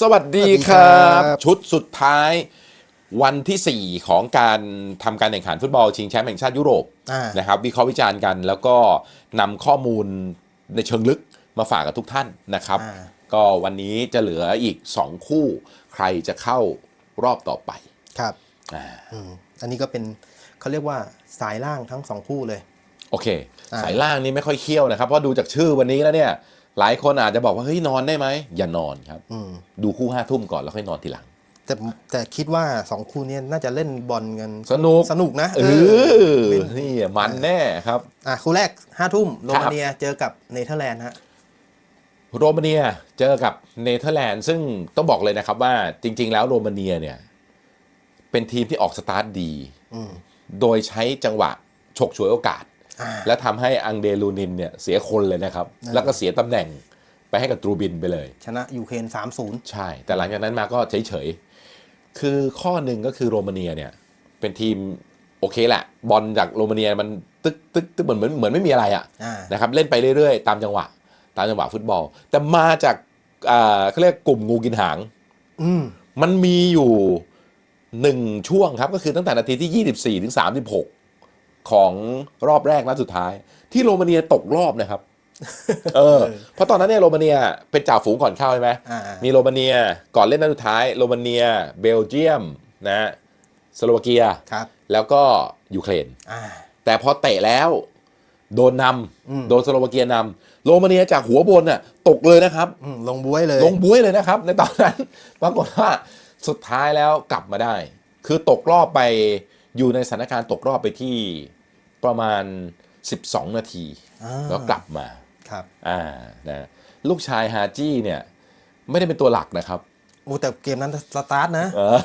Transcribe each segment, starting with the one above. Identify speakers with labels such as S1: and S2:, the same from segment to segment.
S1: สวัสดีค
S2: สวั
S1: รั
S2: สดีครับบ
S1: ชุดสุดท้าย วันที่ 4 ของการทำการแข่งขันฟุตบอลชิงแชมป์แห่งชาติยุโรป
S2: อ่า
S1: นะครับวิเคราะห์วิจารณ์กัน แล้วก็นำข้อมูลในเชิงลึกมาฝากกับทุกท่านนะครับ
S2: อ่า
S1: ก็วันนี้จะเหลืออีก 2 คู่ ใครจะเข้ารอบต่อไป
S2: ครับ
S1: อ่า
S2: อืมอันนี้ก็เป็นเขาเรียกว่าสายล่างทั้งสองคู่เลย
S1: โอเค
S2: อ่า
S1: สายล่างนี้ไม่ค่อยเคี่ยวนะครับเพราะดูจากชื่อวันนี้แล้วเนี่ย หลายคนอาจจะบอกว่าเฮ้ยนอนได้ไหมอย่านอนครับ
S2: อืม
S1: ดูคู่ห้าทุ่มก่อนแล้วค่อยนอนทีหลัง
S2: แต่แต่คิดว่าสองคู่เนี้น่าจะเล่นบอลกัน
S1: สนุก
S2: สนุกนะ
S1: เอ
S2: เอ
S1: อ
S2: เล่น
S1: นี่มันแน่ครับ
S2: อะคู่แรกห้าทุ่มโร
S1: ครั
S2: มา
S1: บ
S2: เนียเจอกับเนเธอร์แลนด์ฮะ
S1: โรมาเนียเจอกับเนเธอร์แลนด์ซึ่งต้องบอกเลยนะครับว่าจริง ๆ แล้วโรมาเนียเนี่ย เป็นทีมที่ออกสตาร์ทดี
S2: อืม
S1: โดยใช้จังหวะฉกฉวยโอกาส
S2: อ่า
S1: และทำให้อังเดลูนินเนี่ยเสียคนเลยนะครับ
S2: อ่า
S1: แล้วก็เสียตำแหน่งไปให้กับตรูบินไปเลย
S2: ชนะยูเครนสามศูนย์
S1: ใช่ แต่หลังจากนั้นมาก็เฉยๆ คือข้อหนึ่งก็คือโรมาเนียเนี่ย เป็นทีมโอเคแหละ บอลจากโรมาเนียมันตึกตึกตึกเหมือนเหมือนเหมือนไม่มีอะไรอะ
S2: อ่า
S1: นะครับเล่นไปเรื่อยๆ ตามจังหวะ ตามจังหวะฟุตบอล แต่มาจากอ่าเขาเรียกกลุ่มงูกินหาง
S2: อืม
S1: มันมีอยู่หนึ่งช่วงครับ ก็คือตั้งแต่นาทีที่ 24 ถึง 36 ของรอบแรกนัดสุดท้าย ที่โรมาเนียตกรอบนะครับ เออ เพราะตอนนั้นเนี่ยโรมาเนียเป็นจ่าฝูงก่อนเข้าใช่ไหม
S2: อ่า
S1: มีโรมาเนียก่อนเล่นนัดสุดท้ายโรมาเนีย เบลเยียมนะฮะสโลวาเกีย
S2: ครับ
S1: แล้วก็ยูเครน
S2: อ่า
S1: แต่พอเตะแล้วโดนน
S2: อืมำ
S1: โดนสโลวาเกียนำโรมาเนียจากหัวบนน่ะตกเลยนะครับ
S2: อืมลงบวยเลย
S1: ลงบุ้ยเลยนะครับ ในตอนนั้นปรากฏว่าสุดท้ายแล้วกลับมาได้ คือตกรอบไปอยู่ในสถานการณ์ตกรอบไปที่ ประมาณ 12 นาที
S2: อ่า
S1: แล้วกลับมา
S2: ครับ
S1: อ่านะลูกชายฮาจี้เนี่ยไม่ได้เป็นตัวหลักนะครับ
S2: โอ้แต่เกมนั้นสตาร์ทนะเออ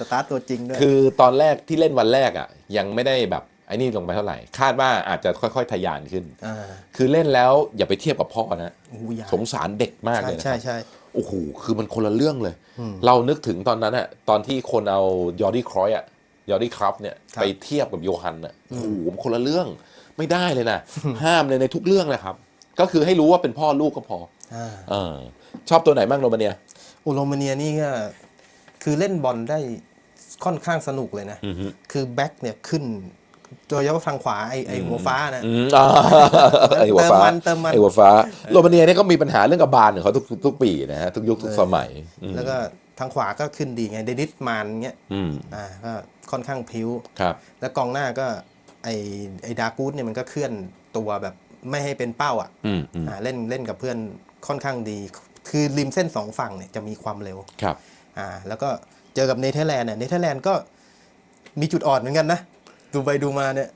S2: สตาร์ทตัวจริงด้วย
S1: คือตอนแรกที่เล่นวันแรกอะ ยังไม่ได้แบบไอ้นี่ลงไปเท่าไหร่ คาดว่าอาจจะค่อยๆทะยานขึ้น
S2: อ่า
S1: คือเล่นแล้วอย่าไปเทียบกับพ่อนะ
S2: โอ้ยใหญ่
S1: สงสารเด็กมาก
S2: ใช่
S1: เลยนะค
S2: ใช่
S1: รับ
S2: ใช่
S1: โอ้โหคือมันคนละเรื่องเลย เรานึกถึงตอนนั้นอะตอนที่คนเอายอร์ดี้ครอยอะ ยอร์ดี้ครับเนี่ย
S2: ครับ
S1: ไปเทียบกับโยฮันอะโอ้โหมันคนละเรื่องไม่ได้เลยนะ ห้ามเลยในทุกเรื่องนะครับ ก็คือให้รู้ว่าเป็นพ่อลูกก็พอ
S2: อ่า
S1: เออชอบตัวไหนบ้างโรมาเนีย
S2: โอโรมาเนียนี่ก็คือเล่นบอลได้ค่อนข้างสนุกเลยนะ
S1: อือฮึ
S2: คือแบ็คเนี่ยขึ้น โดยเฉพาะทางขวาไอ้ไอ้หัวฟ้านะ
S1: อืมอ่าไอหัวฟ้า
S2: เติมมันเติมมัน
S1: ไอหัวฟ้าโรมาเนียเนี่ยก็มีปัญหาเรื่องกับบานของเขาทุกทุกปีนะฮะทุกยุคทุกสมัยอืม
S2: แล้วก็ทางขวาก็ขึ้นดีไงเดนิสมานเงี้ย
S1: อืม
S2: อ่าก็ค่อนข้างพิ้ว
S1: ครับ
S2: แล้วกองหน้าก็ไอ้ไอ้ดากูดเนี่ยมันก็เคลื่อนตัวแบบไม่ให้เป็นเป้าอะ
S1: อืมอืม
S2: อ่าเล่นเล่นกับเพื่อนค่อนข้างดี คือริมเส้นสองฝั่งเนี่ยจะมีความเร็ว
S1: ครับ
S2: อ่าแล้วก็เจอกับเนเธอร์แลนด์เนี่ยเนเธอร์แลนด์ก็มีจุดอ่อนเหมือนกันนะ ดูไปดูมาเนี่ย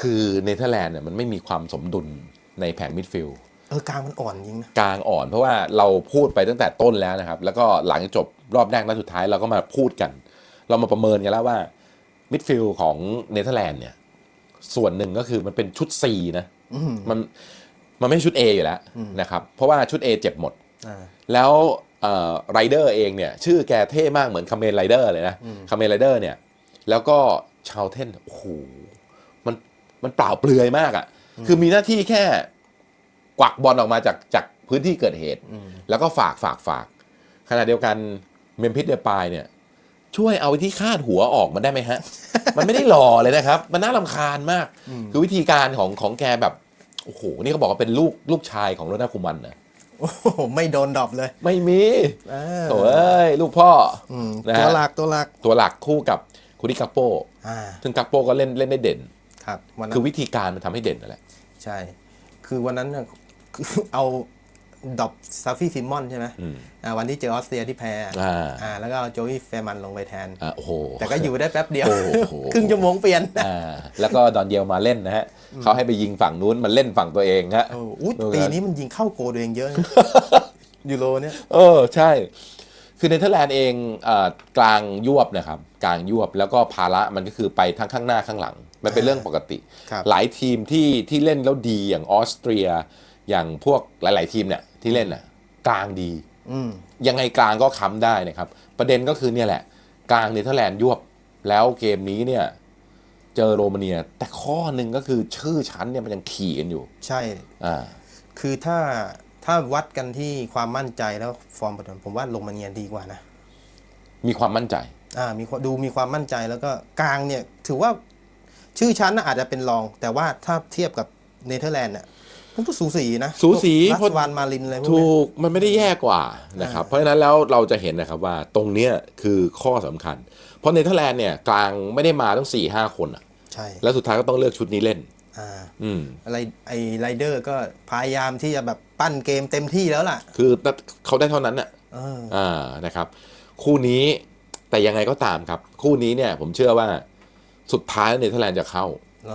S1: คือเนเธอร์แลนด์เนี่ยมันไม่มีความสมดุลในแผงมิดฟิลด์
S2: เออกลางมันอ่อนจริงนะ
S1: กลางอ่อนเพราะว่าเราพูดไปตั้งแต่ต้นแล้วนะครับ แล้วก็หลังจบรอบแรกนัดสุดท้ายเราก็มาพูดกัน เรามาประเมินกันแล้วว่ามิดฟิลด์ของเนเธอร์แลนด์เนี่ย ส่วนหนึ่งก็คือมันเป็นชุด C นะ
S2: อืม
S1: มันมันไม่ใช่ชุด A อยู่แล้วนะครับ เพราะว่าชุด A เจ็บหมด
S2: อ่า
S1: แล้วไรเดอร์เองเนี่ย ชื่อแกเท่มากเหมือนคาเมนไรเดอร์เลยนะคาเมนไรเดอร์เนี่ย แล้วก็ ชาวเทนโอ้โหมันมันเปล่าเปลือยมากอะ่ะ คือมีหน้าที่แค่กวักบอลออกมาจากจากพื้นที่เกิดเหตุ แล้วก็ฝากฝากฝากขณะเดียวกันเมมพิสเดปายเนี่ย ช่วยเอาที่คาดหัวออกมาได้ไหมฮะ มันไม่ได้หล่อเลยนะครับ มันน่ารำคาญมาก คือวิธีการของของแกแบบโอ้โหนี่เขาบอกว่าเป็นลูกลูกชายของโรนัลคูมันนะ
S2: โอ้โหไม่โดนดรอปเลย
S1: ไม่มี
S2: อ่า
S1: โถ่เอ้ยลูกพ่ออ
S2: อืม
S1: นะฮะ
S2: ตัวหลักตัวหลัก
S1: ตัวหลักคู่กับ คุริกัปโป
S2: อ่า
S1: ซึ่งกัปโปก็เล่นเล่นได้เด่น
S2: ครับวันนั้
S1: คือนวิธีการมันทำให้เด่นนั่นแหละ
S2: ใช่ คือวันนั้นเนี่ยคือ เอาดรอปซาฟี่ซิมอนใช่ไหม
S1: อืม
S2: อ่าวันที่เจอออสเตรียที่แพ้
S1: อ่า
S2: อ่าแล้วก็เอาโจวี่แฟร์มันลงไปแทน
S1: อ่าโอ้โห
S2: แต่ก็อยู่ได้แป๊บเดียว
S1: โอ้โห
S2: ครึ่งชั่วโมงเปลี่ยน
S1: อ่าแล้วก็ดอนเยลมาเล่นนะฮะเขาให้ไปยิงฝั่งนู้นมันเล่นฝั่งตัวเองฮะ
S2: โอ้อุ๊ย
S1: ดู
S2: ปี
S1: กัน
S2: นี้มันยิงเข้าโกลตัวเองเยอะนะ ยูโรเนี่ย
S1: เออใช่ คือเนเธอร์แลนด์เองเอ่อกลางยวบนะครับกลางยวบแล้วก็ภาระมันก็คือไปทั้งข้างหน้าข้างหลัง มันเป็นเรื่องปกติ
S2: ครับ
S1: หลายทีมที่ที่เล่นแล้วดีอย่างออสเตรีย อย่างพวกหลาย ๆ ทีมเนี่ยที่เล่นน่ะกลางดี
S2: อืม
S1: ยังไงกลางก็ค้ำได้นะครับ ประเด็นก็คือเนี่ยแหละ กลางเนเธอร์แลนด์ยวบ แล้วเกมนี้เนี่ยเจอโรมาเนีย แต่ข้อหนึ่งก็คือชื่อชั้นเนี่ยมันยังขี่กันอยู่
S2: ใช่
S1: อ่า
S2: คือถ้า ถ้าวัดกันที่ความมั่นใจแล้วฟอร์มปัจจุบันผมว่าโรมาเนียดีกว่านะ
S1: มีความมั่นใจ
S2: อ่ามีความดูมีความมั่นใจแล้วก็กลางเนี่ย ถือว่าชื่อชั้นน่ะอาจจะเป็นรอง แต่ว่าถ้าเทียบกับเนเธอร์แลนด์เนี่ยมันก็สูสีนะ
S1: สูสี
S2: รั
S1: เพราะ
S2: สวานมาลินอะไรพวก
S1: ถู
S2: เนี้ย
S1: กมันไม่ได้แย่กว่านะครับ เพราะฉะนั้นแล้วเราจะเห็นนะครับว่าตรงเนี้ยคือข้อสำคัญ เพราะเนเธอร์แลนด์เนี่ยกลางไม่ได้มาต้อง4ี่ห้าคนอะ
S2: ใช่
S1: แล้วสุดท้ายก็ต้องเลือกชุดนี้เล่น
S2: อ่า
S1: อืม
S2: อะไรไอไรเดอร์ก็พยายามที่จะแบบปั้นเกมเต็มที่แล้วล่ะ
S1: คือเขาได้เท่านั้นน่ะ
S2: เออ
S1: อ่านะครับ คู่นี้แต่ยังไงก็ตามครับ คู่นี้เนี่ย ผมเชื่อว่าสุดท้ายเนเธอร์แลนด์จะเข้า
S2: เอ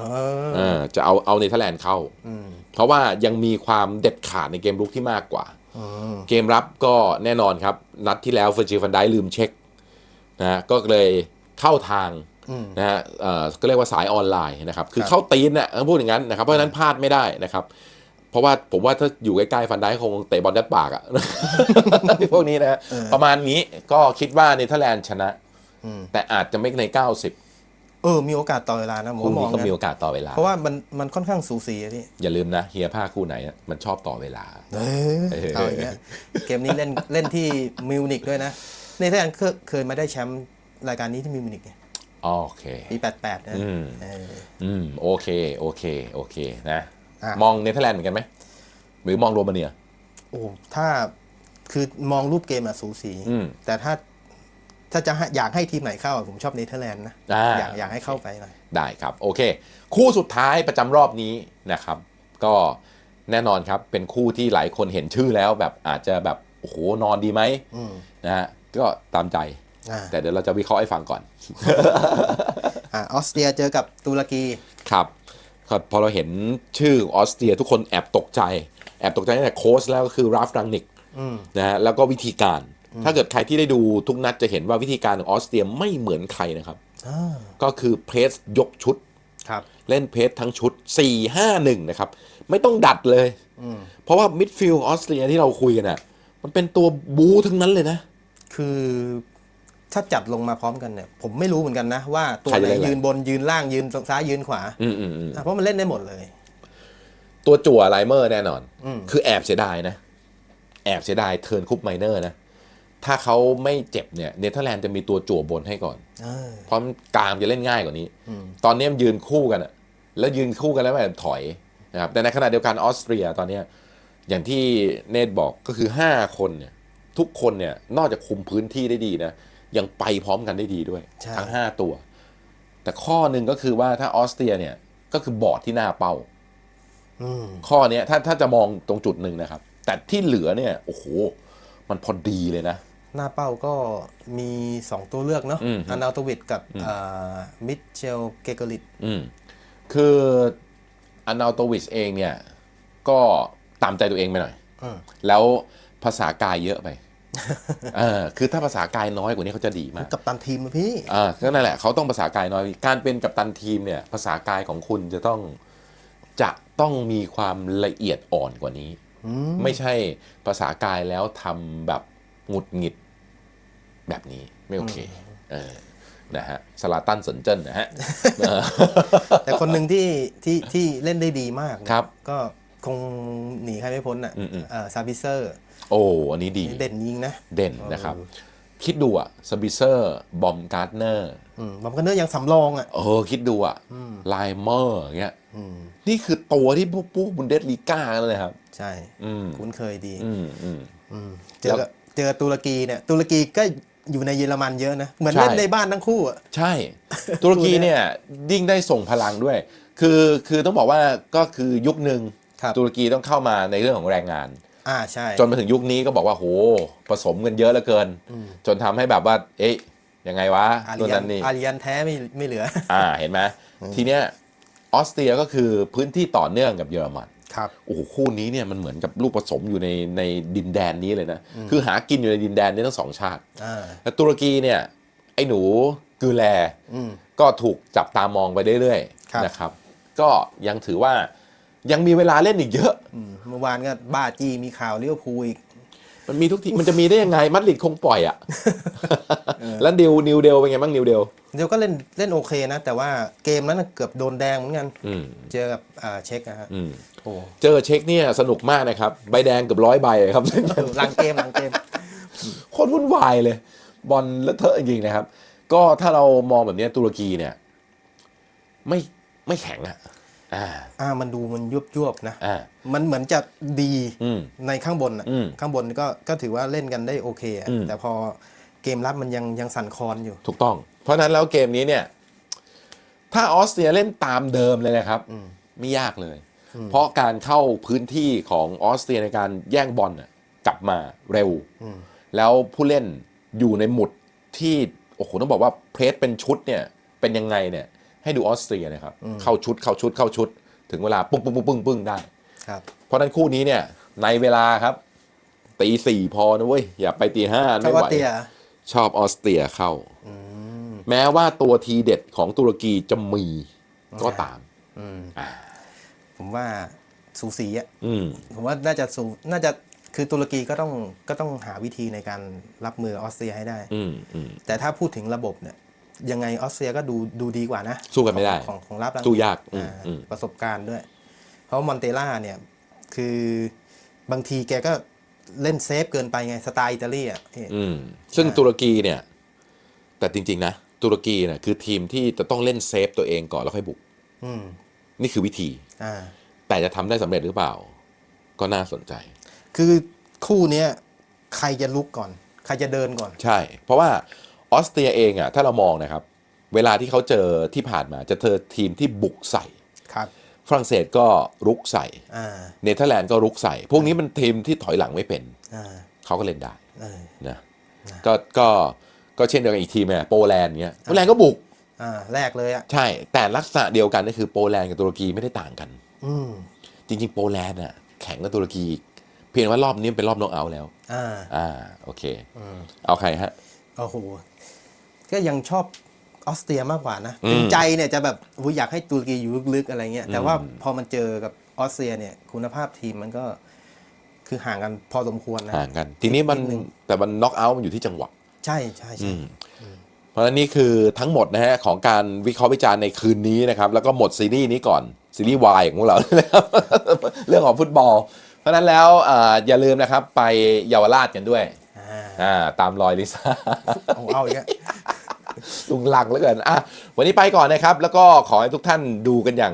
S2: อ
S1: อ่าจะเอาเอาเนเธอร์แลนด์เข้า
S2: อืม
S1: เพราะว่ายังมีความเด็ดขาดในเกมรุกที่มากกว่า
S2: อืม
S1: เกมรับก็แน่นอนครับ นัดที่แล้วเฟอร์จิฟันไดลืมเช็คนะฮะก็เลยเข้าทาง
S2: อืม
S1: นะฮะเอ่อก็เรียกว่าสายออนไลน์นะครับ คือ
S2: ครับ
S1: เข้าตีนน่ะต้องพูดอย่างนั้นนะครับ เพราะฉะนั้นพลาดไม่ได้นะครับ เพราะว่าผมว่าถ้าอยู่ใกล้ๆฟันไดคงเตะบอลยัดปากอะพวกนี้นะฮะประมาณนี้ก็คิดว่าเนเธอร์แลนด์ชนะ
S2: อืม
S1: แต่อาจจะไม่ใน 90
S2: เออ มีโอกาสต่อเวลานะผม
S1: คู่
S2: ก็มอ
S1: นี้
S2: ง
S1: ก็
S2: นะ
S1: มีโอกาสต่อเวลา
S2: เพราะว่ามันมันค่อนข้างสูสีอะพี่
S1: อย่าลืมนะเฮียผ้าคู่ไหนอะมันชอบต่อเวลา
S2: เออเอาอย่างเงี้ยเกมนี้เล่นเล่นที่มิวนิกด้วยนะเนเธอร์แลนด์เคยเคยมาได้แชมป์รายการนี้ที่มิวนิกไง
S1: โอเค
S2: ปี 88นะ
S1: อืม
S2: เออ
S1: อืมโอเค โอเค โอเคนะ
S2: อะ
S1: มองเนเธอร์แลนด์เหมือนกันไหม หรือมองโรมาเนีย
S2: โอ้ถ้าคือมองรูปเกมอะสูสี
S1: อืม
S2: แต่ถ้าถ้าจะให้อยากให้ทีมไหนเข้าอะผมชอบเนเธอร์แลนด์นะ
S1: อ่า
S2: อยากอยากให้เข้าไปหน่อย
S1: ได้ครับโอเค คู่สุดท้ายประจำรอบนี้นะครับ ก็แน่นอนครับเป็นคู่ที่หลายคนเห็นชื่อแล้วแบบอาจจะแบบ โอ้โห นอนดีไหม
S2: อืม
S1: นะฮะก็ตามใจ
S2: อ่า
S1: แต่เดี๋ยวเราจะวิเคราะห์ให้ฟังก่อน
S2: อ่าออสเตรียเจอกับตุรกี
S1: ครับก็พอเราเห็นชื่อออสเตรียทุกคนแอบตกใจ แอบตกใจตั้งแต่โค้ชแล้วก็คือราฟรังนิก
S2: อืม
S1: นะฮะแล้วก็วิธีการ ถ้าเกิดใครที่ได้ดูทุกนัดจะเห็นว่าวิธีการของออสเตรียไม่เหมือนใครนะครับ
S2: อ่า
S1: ก็คือเพรสยกชุด
S2: ครับ
S1: เล่นเพรสทั้งชุด 4 5 1 นะครับ ไม่ต้องดัดเลย
S2: อืม
S1: เพราะว่ามิดฟิลด์ออสเตรียที่เราคุยกันอะ มันเป็นตัวบูทั้งนั้นเลยนะ
S2: คือ ถ้าจัดลงมาพร้อมกันเนี่ยผมไม่รู้เหมือนกันนะว่าตัว
S1: ใคร
S2: ไห
S1: จะ
S2: น
S1: เล่นอะไร
S2: ยืนบนยืนล่างยืนซ้ายยืนขวา
S1: อืมอืมอืม
S2: อะเพราะมันเล่นได้หมดเลย
S1: ตัวจั่วไลเมอร์แน่นอน
S2: อืม
S1: คือแอบเสียดายนะ แอบเสียดายเทิร์นคุปไมเนอร์นะ ถ้าเขาไม่เจ็บเนี่ยเนเธอร์แลนด์จะมีตัวจั่วบนให้ก่อน
S2: เออ
S1: เพราะมันกลางจะเล่นง่ายกว่านี้
S2: อืม
S1: ตอนนี้มันยืนคู่กันอะแล้วยืนคู่กันแล้วแบบถอยนะครับ แต่ในขณะเดียวกันออสเตรียตอนเนี้ยอย่างที่เนทบอกก็คือ 5 คนเนี่ยทุกคนเนี่ยนอกจากคุมพื้นที่ได้ดีนะ ยังไปพร้อมกันได้ดีด้วย
S2: ใช่
S1: ทั้ง 5 ตัว แต่ข้อหนึ่งก็คือว่าถ้าออสเตรียเนี่ยก็คือบอร์ดที่หน้าเป้า
S2: อืม
S1: ข้อเนี้ยถ้าถ้าจะมองตรงจุดหนึ่งนะครับ แต่ที่เหลือเนี่ยโอ้โห มันพอดีเลยนะ
S2: หน้าเป้าก็มีสองตัวเลือกเนาะ
S1: อืม
S2: อานาโตวิดกับอ่ามิเชลเกเกริต
S1: อืมคืออนาโตวิชเองเนี่ย ก็ตามใจตัวเองไปหน่อย
S2: อืม
S1: แล้วภาษากายเยอะไป เออคือถ้าภาษากายน้อยกว่านี้เขาจะดีมาก
S2: กับตันทีมอะพี่
S1: อ่าก็นั่นแหละเขาต้องภาษากายน้อย การเป็นกัปตันทีมเนี่ยภาษากายของคุณจะต้องจะต้องมีความละเอียดอ่อนกว่านี้
S2: อืม
S1: ไม่ใช่ภาษากายแล้วทำแบบหงุดหงิดแบบนี้ไม่โอเคเออนะฮะสลาตันสนเจิ้นนะฮะเออ
S2: แต่คนหนึ่งที่ที่ที่เล่นได้ดีมากนะครับ ก็คงหนีใครไม่พ้นอะ
S1: อืมอืม
S2: เอ่อซาบิเซอร์
S1: โอ้อันนี้ดี
S2: เด่นยิงนะ
S1: เด่นนะครับ
S2: เออ
S1: คิดดูอะสบิเซอร์บอมการ์ดเนอร์
S2: อืมบอมกันเนอร์ยังสำรองอะ
S1: เออคิดดูอะไลเมอร์อย่างเงี้ย
S2: อืม
S1: นี่คือตัวที่พวกพวกบุนเดสลีก้าเลยครับ
S2: ใช่
S1: อืม
S2: คุ้นเคยดี
S1: อืมอืม
S2: อืมเจอกับเจอตุรกีเนี่ยตุรกีก็อยู่ในเยอรมันเยอะนะ เหมือน
S1: ใช่
S2: เล่นในบ้านทั้งคู่อะ
S1: ใช่ ตุรกีเนี่ยยิ่งได้ส่งพลังด้วย คือคือต้องบอกว่าก็คือยุคหนึ่ง
S2: ครับ
S1: ตุรกีต้องเข้ามาในเรื่องของแรงงาน
S2: อ่าใช่
S1: จนมาถึงยุคนี้ก็บอกว่าโหผสมกันเยอะเหลือเกิน จนทำให้แบบว่า เอ๊ะยังไงวะ
S2: อา
S1: ตัว
S2: ริยั
S1: นั้นนนี่
S2: อาริยันแท้ไม่ไม่เหลือ
S1: อ่าเห็นไหมทีเนี้ยออสเตรียก็คือพื้นที่ต่อเนื่องกับเยอรมัน
S2: ครับ
S1: โอ้โหคู่นี้เนี่ยมันเหมือนกับลูกผสมอยู่ในในดินแดนนี้เลยนะ คือหากินอยู่ในดินแดนนี้ทั้งสองชาติ
S2: อ่า
S1: แต่ตุรกีเนี่ย ไอ้หนูกือแล
S2: อืม
S1: ก็ถูกจับตามองไปเรื่อย
S2: ครับ
S1: ๆนะครับ ก็ยังถือว่า ยังมีเวลาเล่นอีกเยอะ
S2: อืมเมื่อวานก็บ้าจีมีข่าวเลี้ยวภูลอีก
S1: ไปมันมีทุกทีมันจะมีได้ยังไงมัดริดคงปล่อยอะแล้วดิวนิวเดลเป็นไงบ้างนิวเดล
S2: เดี๋ยวก็เล่นเล่นโอเคนะ แต่ว่าเกมนั้นนะเกือบโดนแดงเหมือนกัน
S1: อืม
S2: เจอกับอ่าเช็คนะฮะ
S1: อืม
S2: โอ้
S1: เจอเช็คเนี่ยสนุกมากนะครับ ใบแดงเกือบร้อยใบเลยครับ
S2: หลังเกมหลังเกม
S1: โคตรวุ่นวายเลย บอลเลอะเทอะจริงๆนะครับ ก็ถ้าเรามองแบบเนี้ยตุรกีเนี่ย ไม่ไม่แข็งอะ อ่า
S2: อ่ามันดูมันยุบยวบๆนะ
S1: อ่า
S2: มันเหมือนจะดี
S1: อืม
S2: ในข้างบนอะ
S1: อืม
S2: ข้างบนก็ก็ถือว่าเล่นกันได้โอเคอะ
S1: อืม
S2: แต่พอเกมรับมันยังยังสั่นคลอนอยู่
S1: ถูกต้อง เพราะฉะนั้นแล้วเกมนี้เนี่ย ถ้าออสเตรียเล่นตามเดิมเลยนะครับ
S2: อืม
S1: ไม่ยากเลย เพราะการเข้าพื้นที่ของออสเตรียในการแย่งบอลน่ะกลับมาเร็ว
S2: อืม
S1: แล้วผู้เล่นอยู่ในหมุดที่ โอ้โห ต้องบอกว่าเพรสเป็นชุดเนี่ย เป็นยังไงเนี่ย ให้ดูออสเตรียนะครับเข้าชุดเข้าชุดเข้าชุด ถึงเวลาปึ้งปึ้งปึ้งปึ้งปึ้งได้
S2: ครับ
S1: เพราะฉะนั้นคู่นี้เนี่ยในเวลาครับตีสี่พอนะเว้ยอย่าไปตีห้า
S2: ถ้า
S1: ไม่ไห
S2: ว่าวเตีย
S1: ชอบออสเตรียเข้า
S2: อืม
S1: แม้ว่าตัวทีเด็ดของตุรกีจะมีก็ตาม
S2: อืม
S1: อ่า
S2: ผมว่าสูสีอะ
S1: อืม
S2: ผมว่าน่าจะสูน่าจะคือตุรกีก็ต้องก็ต้องหาวิธีในการรับมือออสเตรียให้ได้
S1: อืมอืม
S2: แต่ถ้าพูดถึงระบบเนี่ย ยังไงออสเตรียก็ดูดูดีกว่านะ
S1: สู้กันไม่ได้
S2: ของของของรับอังกฤษ
S1: สู้ยากอืม
S2: อ่า
S1: อืม
S2: ประสบการณ์ด้วย เพราะมอนเตล่าเนี่ย คือบางทีแกก็เล่นเซฟเกินไปไงสไตล์อิตาลีอะพี่
S1: อืมซึ่งตุรกีเนี่ย แต่จริง ๆ นะ ตุรกีเนี่ยคือทีมที่จะต้องเล่นเซฟตัวเองก่อนแล้วค่อยบุก
S2: อืม
S1: นี่คือวิธี
S2: อ่า
S1: แต่จะทำได้สำเร็จหรือเปล่า ก็น่าสนใจ
S2: คือคู่เนี้ยใครจะลุกก่อน ใครจะเดินก่อน
S1: ใช่ เพราะว่า ออสเตรียเองอะถ้าเรามองนะครับ เวลาที่เขาเจอที่ผ่านมาจะเจอทีมที่บุกใส่
S2: ครับ
S1: ฝรั่งเศสก็รุกใส่
S2: อ่า
S1: เนเธอร์แลนด์ก็รุกใส่ พวกนี้มันทีมที่ถอยหลังไม่เป็น
S2: อ่า
S1: เขาก็เล่นได้
S2: เออ
S1: นะก็ก็ก็เช่นเดียวกันอีกทีมเนี่ยโปแลนด์เนี้ยโปแลนด์ก็บุก
S2: อ่าแรกเลยอะ
S1: ใช่ แต่ลักษณะเดียวกันก็คือโปแลนด์กับตุรกีไม่ได้ต่างกัน
S2: อืม
S1: จริง ๆ โปแลนด์อะแข่งกับตุรกีอีกเพียงว่ารอบนี้เป็นรอบน็อกเอาท์แล้ว
S2: อ่า
S1: อ่าโอเค
S2: อืม
S1: เอาใครฮะ
S2: โอ้โห ก็ยังชอบออสเตรียมากกว่านะ
S1: อืม
S2: เป็นใจเนี่ยจะแบบอุ๊ยอยากให้ตุรกีอยู่ลึกๆอะไรเงี้ยแต่ว่า
S1: อืม
S2: พอมันเจอกับออสเตรียเนี่ยคุณภาพทีมมันก็คือห่างกันพอสมควรนะ
S1: ห่างกัน ทีนี้มัน
S2: นิดนึง
S1: แต่มันน็อกเอาท์มันอยู่ที่จังหวะ
S2: ใช่ใช่ใช่
S1: เพราะฉะนั้นนี่คือทั้งหมดนะฮะของการวิเคราะห์วิจารณ์ในคืนนี้นะครับ แล้วก็หมดซีรีส์นี้ก่อนซีรีส์วายของพวกเรานะครับเรื่องของฟุตบอล เพราะฉะนั้นแล้วอ่าอย่าลืมนะครับ ไปเยาวราชกันด้วย
S2: อ่า
S1: อ่าตามรอยลิซ่า
S2: เอาเอาอีกแล้ว
S1: ลุงลังเหลือเกินอะวันนี้ไปก่อนนะครับ แล้วก็ขอให้ทุกท่านดูกันอย่าง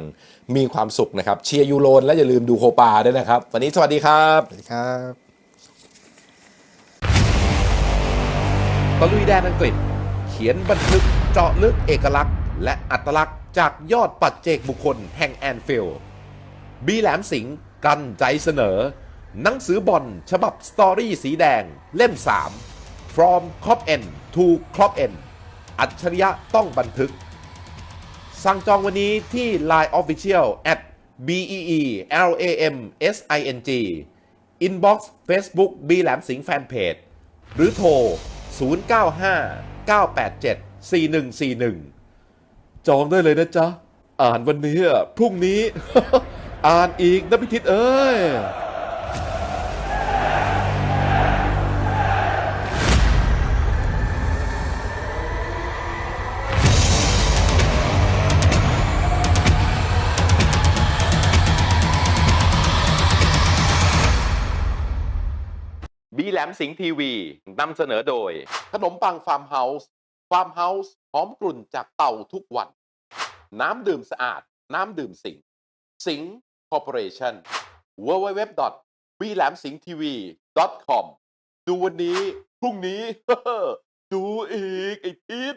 S1: มีความสุขนะครับเชียร์ยูโรนและอย่าลืมดูโคปาด้วยนะครับ วันนี้สวัสดีครับ
S2: สวัสดีครับ
S1: ตะลุยแดนอังกฤษ เขียนบันทึกเจาะลึกเอกลักษณ์ และอัตลักษณ์จากยอดปัจเจกบุคคลแห่งแอนฟิลด์บีแหลมสิงห์กันใจเสนอ หนังสือบอลฉบับสตอรี่สีแดงเล่ม 3 from Cop N to Cop N อัจฉริยะต้องบันทึก สั่งจองวันนี้ที่ Line Official at b e e l a m s i n g Inbox Facebook บีแหลมสิงห์แฟนเพจหรือโทร 095 987 4141 จองได้เลยนะจ๊ะ อ่านวันนี้อะพรุ่งนี้ อ่านอีกนะพิทิตเอ้ย บีแหลมสิงห์ทีวีนำเสนอโดย ขนมปังฟาร์มเฮาส์ฟาร์มเฮาส์หอมกลุ่นจากเต่าทุกวัน น้ำดื่มสะอาด น้ำดื่มสิงห์สิงห์คอร์ปอเรชั่น w w w b l a m s i n g t v com ดูวันนี้ พรุ่งนี้ ดูอีกไอ้ทิศ